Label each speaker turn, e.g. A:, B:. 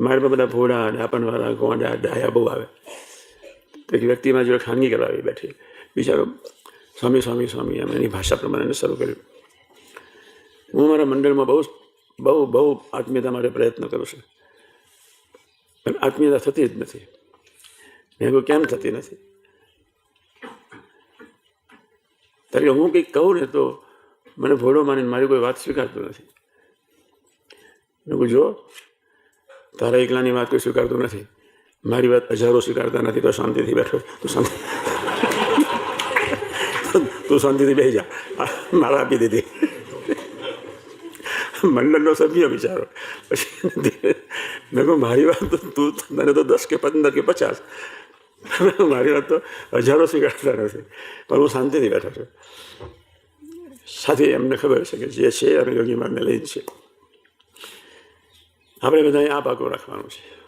A: મારા પર બધા ફોડા ડાપણવાળા ગોંડા, ડાયા બહુ આવે. તો એક વ્યક્તિમાં જોડે ખાનગી કરવા બેઠી. બિચારો, સ્વામી સ્વામી સ્વામી, એમ એની ભાષા પ્રમાણે શરૂ કર્યું. હું મારા મંડળમાં બહુ બહુ બહુ આત્મીયતા માટે પ્રયત્ન કરું છું. પણ આત્મીયતા થતી જ નથી. મેં કહ્યું કેમ થતી નથી? ત્યારે હું કંઈક કહું ને તો મને ભોળો માનીને મારી કોઈ વાત સ્વીકારતું નથી. જો તારા એકલાની વાત કોઈ સ્વીકારતું નથી મારી વાત હજારો સ્વીકારતા નથી તો શાંતિથી બેઠો તું શાંતિ તું શાંતિથી બેસી જા આ મારા આપી દીધી મંડળનો સભ્ય બિચારો પછી મેં કહું મારી વાત તો તું તને તો દસ કે પંદર કે પચાસ મારી વાત તો હજારો સ્વીકારતા નથી પણ હું શાંતિથી બેઠો છું સાથે એમને ખબર છે કે જે છે અમે યોગી માર્ગને લઈ જ છે આપણે બધાએ આ પાકો રાખવાનું છે